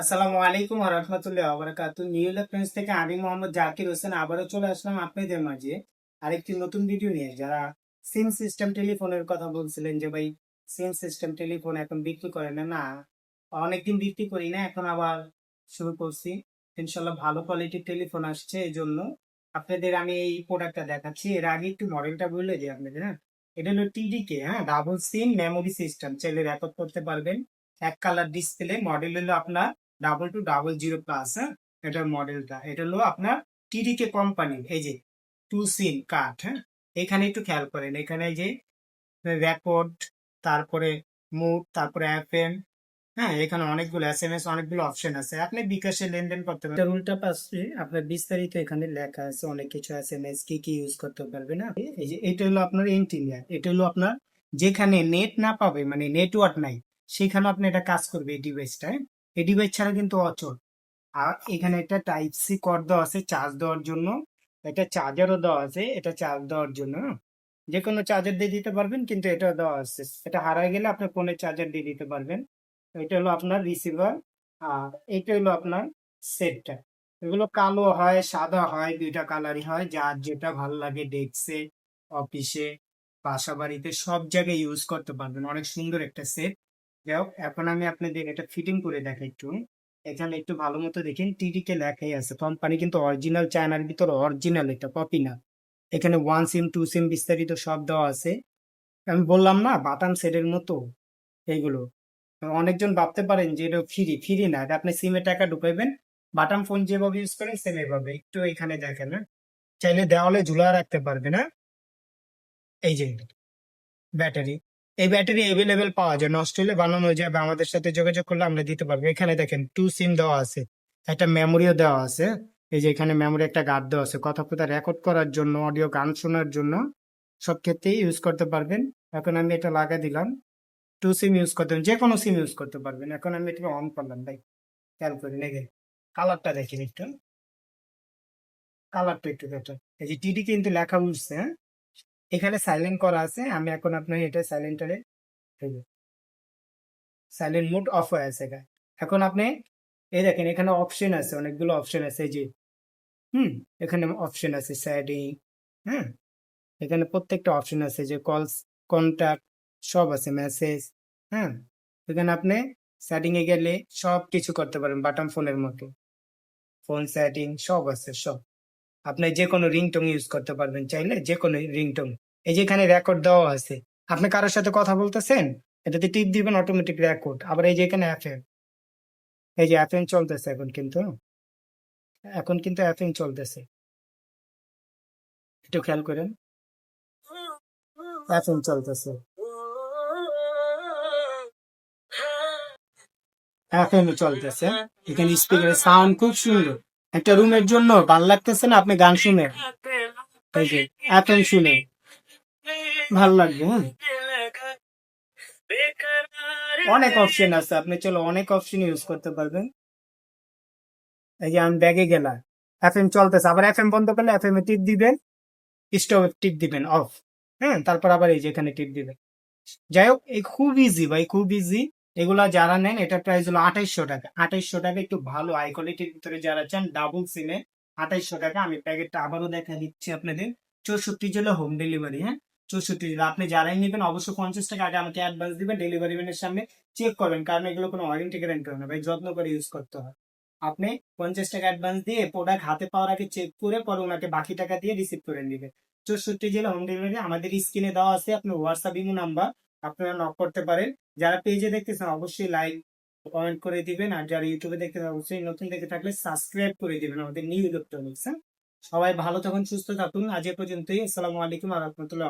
আসসালামু আলাইকুম রহমতুল্লাহ আবরাকাতু new friends থেকে আমি মোহাম্মদ জাকির হোসেন আবারও চলে আসলাম আপনাদের মাঝে আরেকটি নতুন ভিডিও নিয়ে। যারা সিম সিস্টেম টেলিফোনের কথা বলছিলেন যে, ভাই সিম সিস্টেম টেলিফোন এখন বিক্রি করে না না, অনেকদিন বিক্রি করি না, এখন আবার শুরু করছি। ইনশাল্লাহ ভালো কোয়ালিটির টেলিফোন আসছে এই জন্য আপনাদের আমি এই প্রোডাক্টটা দেখাচ্ছি। এর আগে একটু মডেলটা বললে যে আপনাদের হ্যাঁ? এটা হলো টিডিকে হ্যাঁ? ডাবল সিম মেমোরি সিস্টেম চাইলে রেকর্ড করতে পারবেন। এক কালার ডিসপ্লে মডেল হলো আপনার double two double zero plus হ্যাঁ? এটার মডেলটা এটা হলো আপনার টিডিকে কোম্পানির এই যে টু সিম কাঠ হ্যাঁ? এখানে একটু খেয়াল করেন, এখানে যে রেকর্ড তারপরে মুড তারপরে এফএম হ্যাঁ? এখানে অনেকগুলো এস এম এস অনেকগুলো অপশন আছে। আপনি বিকাশে লেনদেন করতে পারবেন এটার উল্টা পাশে আপনার বিস্তারিত এখানে লেখা আছে, অনেক কিছু এস এম এস কি কি ইউজ করতে পারবেন আপনি এই যে এটা হলো আপনার ইন্টিরিয়ার এটা হলো আপনার যেখানে নেট না পাবে মানে নেটওয়ার্ক নাই, সেখানে আপনি এটা কাজ করবে এই ডিভাইসটা হ্যাঁ? এই ডিভাইস ছাড়া কিন্তু অচল। আর এখানে একটা টাইপ সি কর দেওয়া আছে চার্জ দেওয়ার জন্য। একটা চার্জারও দেওয়া আছে, এটা চার্জ দেওয়ার জন্য? যে কোনো চার্জার দিয়ে দিতে পারবেন, কিন্তু এটা দেওয়া আছে। এটা হারায় গেলে আপনি ফোনের চার্জার দিয়ে দিতে পারবেন। এটা হলো আপনার রিসিভার আর এটা হলো আপনার সেটটা এগুলো কালো হয়, সাদা হয়, দুইটা কালারই হয়। যার যেটা ভালো লাগে ডেস্কে অফিসে বাসা বাড়িতে, সব জায়গায় ইউজ করতে পারবেন। অনেক সুন্দর একটা সেট যাই হোক, এখন আমি আপনাদের এটা ফিটিং করে দেখাই একটু। এখানে একটু ভালো মতো দেখেন টিডিকে লেখাই আছে। কোম্পানি কিন্তু অরিজিনাল চায়নার ভিতর অরিজিনাল এটা কপি না। এখানে ওয়ান সিম টু সিম বিস্তারিত সব দেওয়া আছে। আমি বললাম না বাটাম সেটের মতো এইগুলো। অনেকজন ভাবতে পারেন যে এটা ফ্রি ফ্রি না। আপনি সিমে টাকা ঢুকাইবেন বাটাম ফোন যেভাবে ইউজ করেন সেম এভাবে। একটু এখানে দেখেন হ্যাঁ? চাইলে দেওয়ালে ঝুলা রাখতে পারবে না এই যে ব্যাটারি এই ব্যাটারি অ্যাভেলেবেল পাওয়া যায় হলে বানানো যাবে। আমাদের সাথে যোগাযোগ করলে আমরা দিতে পারব। এখানে দেখেন টু সিম দেওয়া আছে। একটা মেমোরিও দেওয়া আছে। এই যে এখানে মেমোরি একটা গার্ড দেওয়া আছে। কথা কথা রেকর্ড করার জন্য অডিও গান শোনার জন্য সব ক্ষেত্রেই ইউজ করতে পারবেন। এখন আমি এটা লাগাই দিলাম। টু সিম ইউজ করতে যে কোনো সিম ইউজ করতে পারবেন। এখন আমি এটা অন করলাম, ভাই। খেয়াল করে নেগে কালারটা দেখেন একটু। কালারটা একটু দেখেন। এই যে টিডি কিন্তু লেখা বুঝছে হ্যাঁ? এখানে সাইলেন্ট করা আছে, আমি এখন আপনার এটা সাইলেন্টারে সাইলেন্ট মোড অফ হয়ে আছে এখন আপনি, এই দেখেন এখানে অপশন আছে, অনেকগুলো অপশন আছে যে, হুম, এখানে অপশন আছে সেটিং হ্যাঁ এখানে প্রত্যেকটা অপশন আছে, যে কলস কন্ট্যাক্ট সব আছে মেসেজ হ্যাঁ এখানে আপনি এ গেলে সব কিছু করতে পারেন বাটন ফোনের মতো। ফোন সেটিং সব আছে, সব। আপনি যে কোনো রিংটোন ইউজ করতে পারবেন চাইলে, যে কোনো রিংটোন এই যে এখানে রেকর্ড দেওয়া আছে, আপনি কারোর সাথে কথা বলতেছেন, এটাতে টিপ দিবেন অটোমেটিক রেকর্ড আবার এই যে এখানে এফএম এই যে এফএম চলতেছে এখন কিন্তু। এখন কিন্তু এফএম চলতেছে। একটু খেয়াল করেন। এফএম চলতেছে। এফএম চলতেছে। এখানে স্পিকারের সাউন্ড খুব সুন্দর। একটা রুমের জন্য ভালো লাগতেছে না? আপনি গান শুনে যে শুনে। ভালো লাগবে হ্যাঁ? অনেক অপশন আছে। আপনি চলো অনেক অপশন ইউজ করতে পারবেন। এই যে, আমি ব্যাগে গেলাম। এফএম চলতেছে। আবার এফএম বন্ধ করলে এফএম এ টিপ দিবেন। স্টপ টিপ দিবেন অফ হ্যাঁ তারপর আবার এই যে, এখানে টিপ দিবেন। যাই হোক, এই খুব ইজি ভাই, খুব ইজি এগুলা যারা নেন, এটা প্রাইস হলো আঠাইশশো টাকা। আঠাইশশো টাকা একটু ভালো হাই কোয়ালিটির ভিতরে যারা চান ডাবল সিমে আঠাইশশো টাকা। আমি প্যাকেটটা আবারও দেখা দিচ্ছি আপনাদের। চৌষট্টি জেলা হোম ডেলিভারি হ্যাঁ? চৌষট্টি জেলা আপনি যারাই নেবেন, অবশ্যই পঞ্চাশ টাকা আগে আমাকে অ্যাডভান্স দিবেন ডেলিভারি ম্যানের সামনে চেক করবেন, কারণ এগুলো কোনো ওয়ারেন্টি গ্যারান্টি না। ভাই, যত্ন করে ইউজ করতে হয়। আপনি পঞ্চাশ টাকা অ্যাডভান্স দিয়ে প্রোডাক্ট হাতে পাওয়ার আগে চেক করে পরে ওনাকে বাকি টাকা দিয়ে রিসিভ করে নেবেন। চৌষট্টি জেলা হোম ডেলিভারি আমাদের স্ক্রিনে দেওয়া আছে, আপনার হোয়াটসঅ্যাপ ইমো নাম্বার আপনারা নক করতে পারেন। যারা পেজে দেখতেছেন, অবশ্যই লাইক কমেন্ট করে দিবেন। আর যারা ইউটিউবে দেখতে অবশ্যই নতুন দেখে থাকলে সাবস্ক্রাইব করে দিবেন আমাদের নিউ ইলেকট্রনিক্স হ্যাঁ? সবাই ভালো থাকুন, সুস্থ থাকুন। আজ পর্যন্তই। আসসালামু আলাইকুম আহমতুল্লাহ